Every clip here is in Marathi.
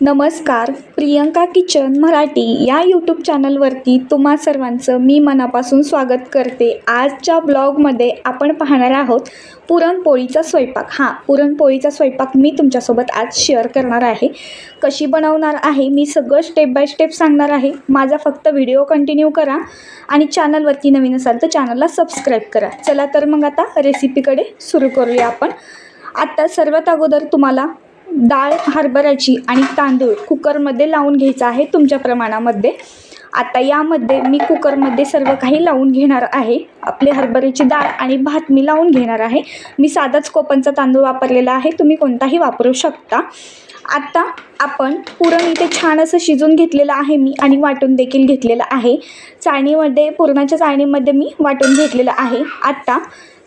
नमस्कार प्रियंका किचन मराठी या यूट्यूब चॅनलवरती तुम्हा सर्वांचं मी मनापासून स्वागत करते. आजच्या ब्लॉगमध्ये आपण पाहणार आहोत पुरणपोळीचा स्वयंपाक. हां पुरणपोळीचा स्वयंपाक मी तुमच्यासोबत आज शेअर करणार आहे. कशी बनवणार आहे मी सगळं स्टेप बाय स्टेप सांगणार आहे. माझा फक्त व्हिडिओ कंटिन्यू करा आणि चॅनलवरती नवीन असाल तर चॅनलला सबस्क्राईब करा. चला तर मग आता रेसिपीकडे सुरू करूया आपण. आत्ता सर्वात अगोदर तुम्हाला डाळ हरभऱ्याची आणि तांदूळ कुकरमध्ये लावून घ्यायचा आहे तुमच्या प्रमाणामध्ये. आता यामध्ये मी कुकरमध्ये सर्व काही लावून घेणार आहे. आपले हरभऱ्याची डाळ आणि भात मी लावून घेणार आहे. मी साधाच कोपनचा तांदूळ वापरलेला आहे. तुम्ही कोणताही वापरू शकता. आता आपण पुरण इथे छान असं शिजून घेतलेलं आहे मी आणि वाटून देखील घेतलेलं आहे. चाळणीमध्ये पुरणाच्या चाळणीमध्ये मी वाटून घेतलेलं आहे. आत्ता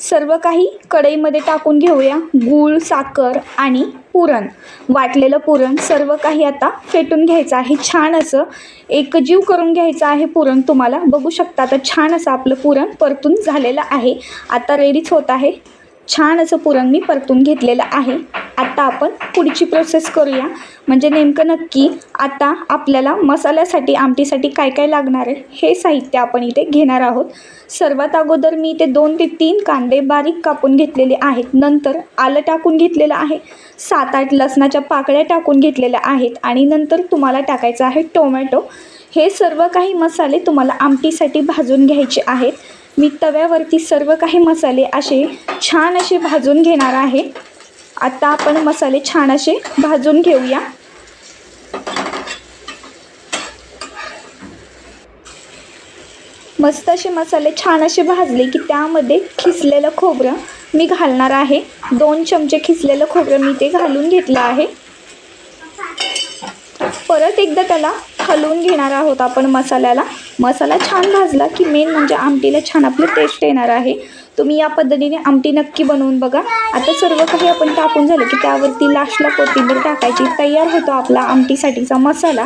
सर्व काही कढईमध्ये टाकून घेऊया. गूळ साखर आणि पुरण. वाटलेलं पुरण सर्व काही आता फेटून घ्यायचं आहे. छान असं एकजीव करून घ्यायचं आहे पुरण. तुम्हाला बघू शकता आता छान असं आपलं पुरण परतून झालेलं आहे. आता रेडीच होत आहे. छान असं पुरण मी परतून घेतलेलं आहे. आता आपण पुढची प्रोसेस करूया. म्हणजे नेमकं नक्की आता आपल्याला मसाल्यासाठी आमटीसाठी काय काय लागणार आहे हे साहित्य आपण इथे घेणार आहोत. सर्वात अगोदर मी इथे दोन ते तीन कांदे बारीक कापून घेतलेले आहेत. नंतर आलं टाकून घेतलेलं आहे. सात आठ लसणाच्या पाकळ्या टाकून घेतलेल्या आहेत. आणि नंतर तुम्हाला टाकायचं आहे टोमॅटो. हे सर्व काही मसाले तुम्हाला आमटीसाठी भाजून घ्यायचे आहेत. मी तव्यावरती सर्व काही मसाले असे छान असे भाजून घेणार आहे. आता आपण मसाले छान असे भाजून घेऊया. मस्त असे मसाले छान असे भाजले की त्यामध्ये खिसलेलं खोबरं मी घालणार आहे. दोन चमचे खिसलेलं खोबरं मी ते घालून घेतलं आहे. परत एकदा त्याला हलवून घेणार आहोत आपण मसाल्याला. मसाला छान भाजला की मेन म्हणजे आमटीला छान आपली टेस्ट येणार आहे. तुम्ही या पद्धतीने आमटी नक्की बनवून बघा. आता सर्व काही आपण टाकून झालं की त्यावरती लास्टला कोथिंबीर टाकायची. तयार होतो आपला आमटीसाठीचा मसाला.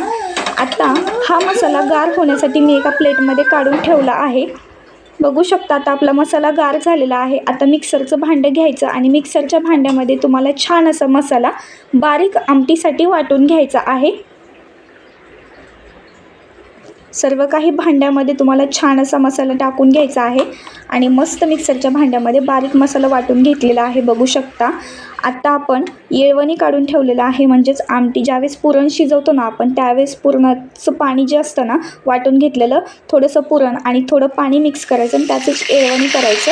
आता हा मसाला गार होण्यासाठी मी एका प्लेटमध्ये काढून ठेवला आहे. बघू शकता आता आपला मसाला गार झालेला आहे. आता मिक्सरचं भांडं घ्यायचं आणि मिक्सरच्या भांड्यामध्ये तुम्हाला छान असा मसाला बारीक आमटीसाठी वाटून घ्यायचा आहे. सर्व काही भांड्यामध्ये तुम्हाला छान असा मसाला टाकून घ्यायचा आहे. आणि मस्त मिक्सरच्या भांड्यामध्ये बारीक मसाला वाटून घेतलेला आहे बघू शकता. आत्ता आपण येळवणी काढून ठेवलेलं आहे म्हणजेच आमटी. ज्यावेळेस पुरण शिजवतो ना आपण त्यावेळेस पुरणाचं पाणी जे असतं ना वाटून घेतलेलं थोडंसं पुरण आणि थोडं पाणी मिक्स करायचं आणि त्याचंच येळवणी करायचं.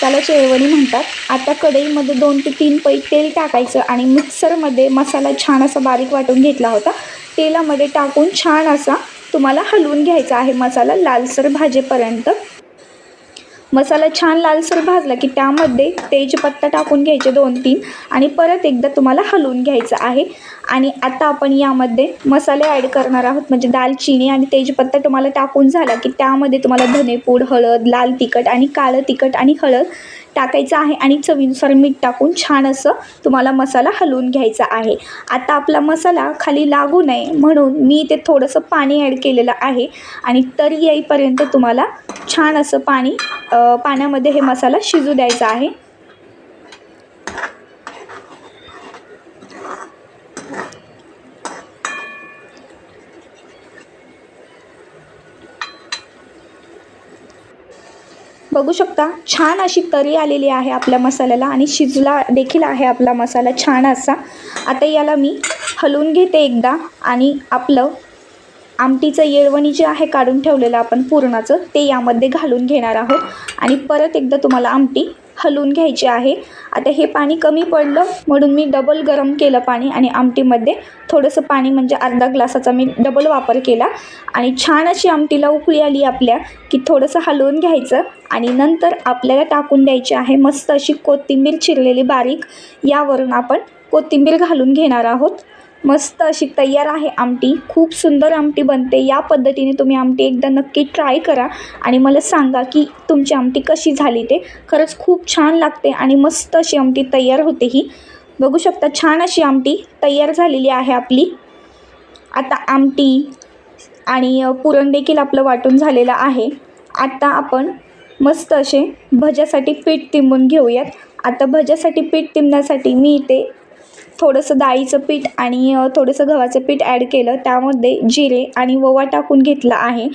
त्यालाच येळवणी म्हणतात. आता कढईमध्ये दोन ते तीन पै तेल टाकायचं आणि मिक्सरमध्ये मसाला छान असा बारीक वाटून घेतला होता. तेलामध्ये टाकून छान असा तुम्हाला हलवून घ्यायचा आहे मसाला लालसर भाजेपर्यंत. मसाला छान लालसर भाजला की त्यामध्ये तेजपत्ता टाकून घ्यायचे दोन तीन आणि परत एकदा तुम्हाला हलवून घ्यायचं आहे. आणि आता आपण यामध्ये मसाले ॲड करणार आहोत. म्हणजे दालचिनी आणि तेजपत्ता तुम्हाला टाकून झाला की त्यामध्ये तुम्हाला धनेपूड हळद लाल तिखट आणि काळं तिखट आणि हळद टाकायचं आहे आणि चवीनुसार मीठ टाकून छान असं तुम्हाला मसाला हलवून घ्यायचा आहे. आता आपला मसाला खाली लागू नये म्हणून मी इथे थोडंसं पाणी ॲड केलेलं आहे आणि तरी येईपर्यंत तुम्हाला छान असं पाणी पाण्यामध्ये हे मसाला शिजू द्यायचा आहे. बघू शकता छान अशी तरी आलेली आहे आपल्या मसाल्याला आणि शिजला देखील आहे आपला मसाला छान असा. आता याला मी हलवून घेते एकदा आणि आपलं आमटीचं येळवणी जे आहे काढून ठेवलेलं आपण पुरणाचं ते यामध्ये घालून घेणार आहोत. आणि परत एकदा तुम्हाला आमटी हलवून घ्यायचे आहे. आता हे पाणी कमी पडलं म्हणून मी डबल गरम केलं पाणी आणि आमटीमध्ये थोडंसं पाणी म्हणजे अर्धा ग्लासाचा मी डबल वापर केला. आणि छान अशी आमटीला उकळी आली आपल्या की थोडंसं हलवून घ्यायचं. आणि नंतर आपल्याला टाकून द्यायची आहे मस्त अशी कोथिंबीर चिरलेली बारीक. यावरून आपण कोथिंबीर घालून घेणार आहोत. मस्त अशी तयार आहे आमटी. खूप सुंदर आमटी बनते. या पद्धतीने तुम्ही आमटी एकदा नक्की ट्राय करा आणि मला सांगा की तुमची आमटी कशी झाली ते. खरंच खूप छान लागते आणि मस्त अशी आमटी तयार होते ही. बघू शकता छान अशी आमटी तयार झालेली आहे आपली. आता आमटी आणि पुरण देखील आपलं वाटून झालेलं आहे. आता आपण मस्त असे भज्यासाठी पीठ तिंबून घेऊयात. आता भज्यासाठी पीठ तिंबण्यासाठी मी इथे थोडंसं डाळीचं पीठ आणि थोडंसं गव्हाचं पीठ ॲड केलं. त्यामध्ये जिरे आणि ओवा टाकून घेतला आहे.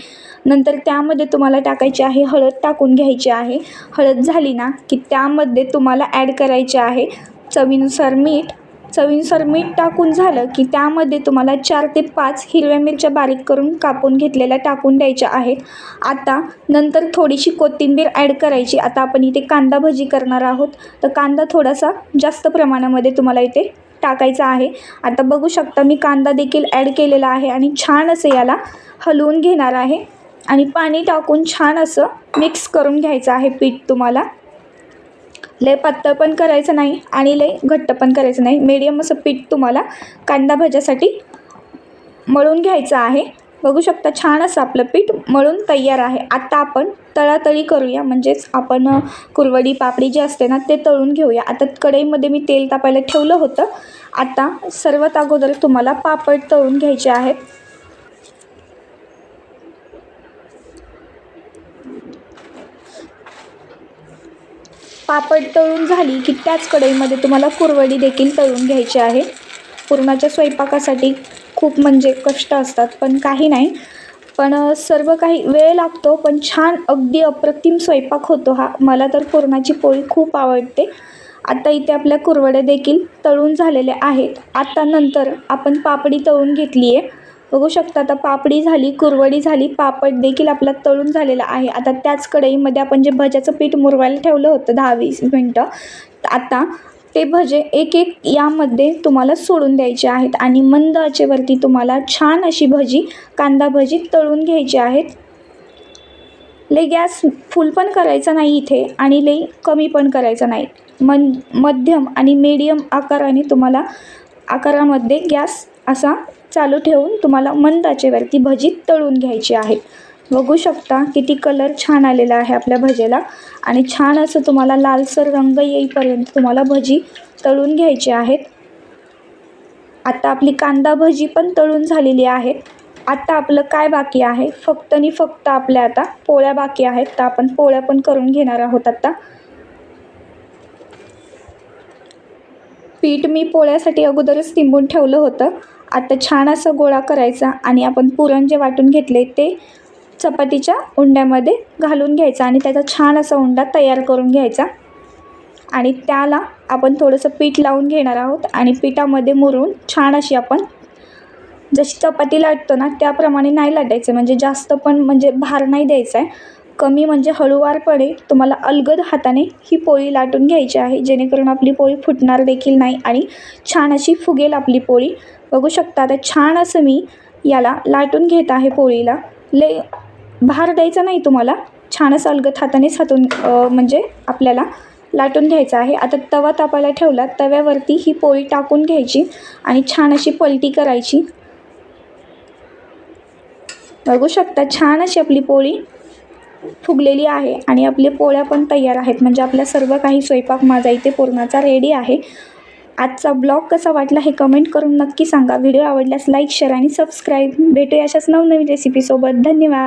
नंतर त्यामध्ये तुम्हाला टाकायची आहे हळद टाकून घ्यायची आहे. हळद झाली ना की त्यामध्ये तुम्हाला ॲड करायचे आहे चवीनुसार मीठ. चवीनुसार मीठ टाकून झालं की त्यामध्ये तुम्हाला चार ते पाच हिरव्या मिरच्या बारीक करून कापून घेतलेल्या टाकून द्यायच्या आहेत. आता नंतर थोडीशी कोथिंबीर ॲड करायची. आता आपण इथे कांदा भजी करणार आहोत. तर कांदा थोडासा जास्त प्रमाणामध्ये तुम्हाला इथे टाकायचा आहे. आता बघू शकता मी कांदा देखील ॲड केलेला आहे आणि छान असं याला हलवून घेणार आहे. आणि पाणी टाकून छान असं मिक्स करून घ्यायचं आहे पीठ तुम्हाला. लय पातळ पण करायचं नाही आणि लय घट्ट पण करायचं नाही. मीडियम असं पीठ तुम्हाला कांदा भाज्यासाठी मळून घ्यायचं आहे. बघू शकता छान असं आपलं पीठ मळून तयार आहे. आता आपण तळातळी करूया. म्हणजेच आपण कुरवडी पापडी जी असते ना ते तळून घेऊया. आता कढईमध्ये मी तेल तापायला ठेवलं होतं. आता सर्वात अगोदर तुम्हाला पापड तळून घ्यायचे आहेत. पापड तळून झाली की त्याच कढईमध्ये तुम्हाला कुरवडी देखील तळून घ्यायची आहे. पुरणाच्या स्वयंपाकासाठी खूप म्हणजे कष्ट असतात पण काही नाही. पण सर्व काही वेळ लागतो पण छान अगदी अप्रतिम स्वयंपाक होतो हा. मला तर पुरणाची पोळी खूप आवडते. आता इथे आपल्या कुरवडे देखील तळून झालेले आहेत. आता नंतर आपण पापडी तळून घेतली आहे बघू शकता आता पापडी झाली कुरवडी झाली पापड देखील आपला तळून झालेला आहे. आता त्याच कढईमध्ये आपण जे भज्याचं पीठ मुरवायला ठेवलं होतं दहा वीस मिनटं आता ते भजे एक एक यामध्ये तुम्हाला सोडून द्यायचे आहेत आणि मंद आचेवरती तुम्हाला छान अशी भजी कांदा भजी तळून घ्यायची आहेत. लई गॅस फुल पण करायचा नाही इथे आणि लई कमी पण करायचा नाही. मन मध्यम आणि मीडियम आकाराने तुम्हाला आकारामध्ये गॅस असा चालू ठेवून तुम्हाला मंद आचेवरती भजी तळून घ्यायची आहे बघू शकता किती कलर छान आलेला आहे आपल्या भजेला. आणि छान असं तुम्हाला लालसर रंग येईपर्यंत तुम्हाला भजी तळून घ्यायची आहेत. आता आपली कांदा भजी पण तळून झालेली आहेत आता आपलं काय बाकी आहे? फक्त आणि फक्त आपल्या आता पोळ्या बाकी आहेत. तर आपण पोळ्या पण करून घेणार आहोत आता. पीठ मी पोळ्यासाठी अगोदरच निंबून ठेवलं होतं. आता छान असं गोळा करायचा आणि आपण पुरण जे वाटून घेतले ते चपातीच्या उंड्यामध्ये घालून घ्यायचा आणि त्याचा छान असा उंडा तयार करून घ्यायचा. आणि त्याला आपण थोडंसं पीठ लावून घेणार आहोत आणि पिठामध्ये मुरून छान अशी आपण जशी चपाती लाटतो ना त्याप्रमाणे नाही लाटायचं. म्हणजे जास्त पण म्हणजे भार नाही द्यायचा आहे. कमी म्हणजे हळूवारपणे तुम्हाला अलगद हाताने ही पोळी लाटून घ्यायची आहे. जेणेकरून आपली पोळी फुटणार देखील नाही आणि छान अशी फुगेल आपली पोळी. बघू शकता आता छान असं मी याला लाटून घेत आहे पोळीला. ले भार द्यायचा नाही तुम्हाला. छान असं अलगद हातानेच हातून म्हणजे आपल्याला लाटून घ्यायचा आहे. आता तवा तापायला ठेवला तव्यावरती ही पोळी टाकून घ्यायची आणि छान अशी पलटी करायची. बघू शकता छान अशी आपली पोळी फुगलेली आहे आणि आपल्या पोळ्या पण तयार आहेत. म्हणजे आपला सर्व काही स्वयंपाक माझा इथे पूर्णाचा रेडी आहे. आजचा ब्लॉग कसा वाटला हे कमेंट करून नक्की सांगा. व्हिडिओ आवडल्यास लाईक शेअर आणि सबस्क्राईब. भेटूया अशाच नवनवीन रेसिपीसोबत धन्यवाद.